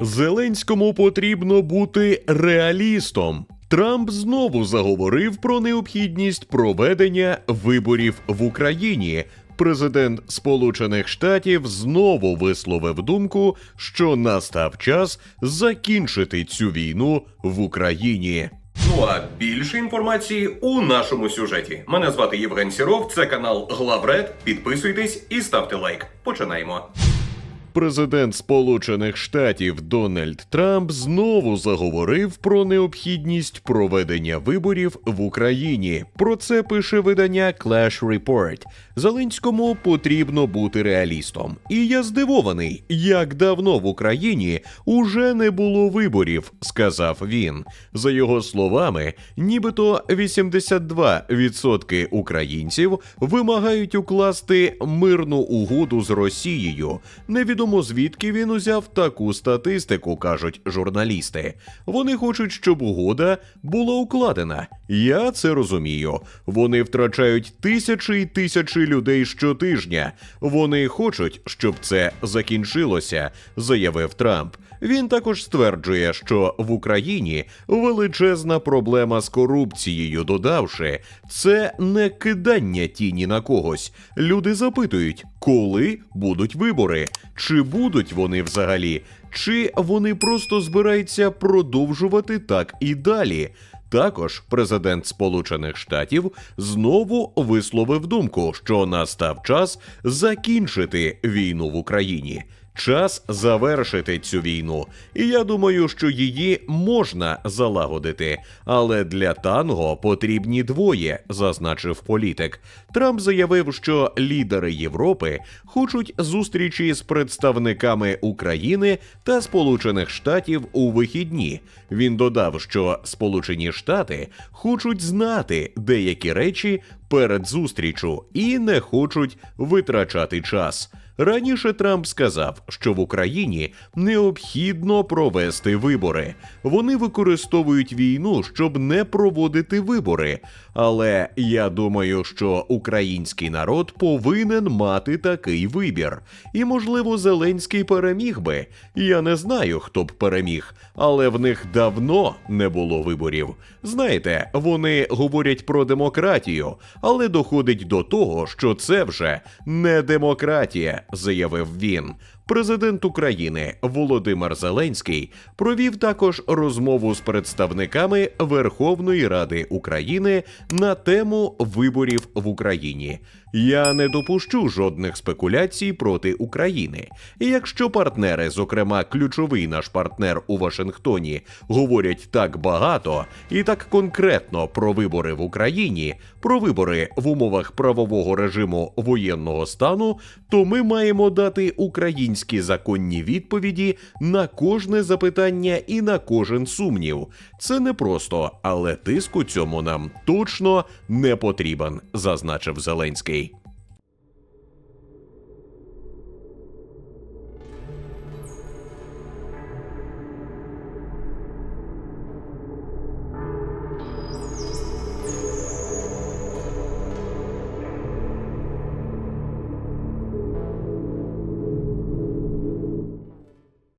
Зеленському потрібно бути реалістом. Трамп знову заговорив про необхідність проведення виборів в Україні. Президент Сполучених Штатів знову висловив думку, що настав час закінчити цю війну в Україні. Ну а більше інформації у нашому сюжеті. Мене звати Євген Сіров, це канал Главред. Підписуйтесь і ставте лайк. Починаємо. Президент Сполучених Штатів Дональд Трамп знову заговорив про необхідність проведення виборів в Україні. Про це пише видання Clash Report. Зеленському потрібно бути реалістом. І я здивований, як давно в Україні уже не було виборів, сказав він. За його словами, нібито 82% українців вимагають укласти мирну угоду з Росією. Невідомо звідки він узяв таку статистику, кажуть журналісти. Вони хочуть, щоб угода була укладена. Я це розумію. Вони втрачають тисячі й тисячі людей щотижня. Вони хочуть, щоб це закінчилося, заявив Трамп. Він також стверджує, що в Україні величезна проблема з корупцією, додавши, це не кидання тіні на когось. Люди запитують, коли будуть вибори, чи будуть вони взагалі, чи вони просто збираються продовжувати так і далі. Також президент Сполучених Штатів знову висловив думку, що настав час закінчити війну в Україні. Час завершити цю війну, і я думаю, що її можна залагодити. Але для танго потрібні двоє, зазначив політик. Трамп заявив, що лідери Європи хочуть зустрічі з представниками України та Сполучених Штатів у вихідні. Він додав, що Сполучені Штати хочуть знати деякі речі перед зустрічю і не хочуть витрачати час. Раніше Трамп сказав, що в Україні необхідно провести вибори. Вони використовують війну, щоб не проводити вибори. Але я думаю, що український народ повинен мати такий вибір. І, можливо, Зеленський переміг би. Я не знаю, хто б переміг, але в них давно не було виборів. Знаєте, вони говорять про демократію, але доходить до того, що це вже не демократія, заявив він. Президент України Володимир Зеленський провів також розмову з представниками Верховної Ради України на тему виборів в Україні. Я не допущу жодних спекуляцій проти України. І якщо партнери, зокрема ключовий наш партнер у Вашингтоні, говорять так багато і так конкретно про вибори в Україні, про вибори в умовах правового режиму воєнного стану, то ми маємо дати українські законні відповіді на кожне запитання і на кожен сумнів. Це не просто, але тиску цьому нам точно не потрібен, зазначив Зеленський.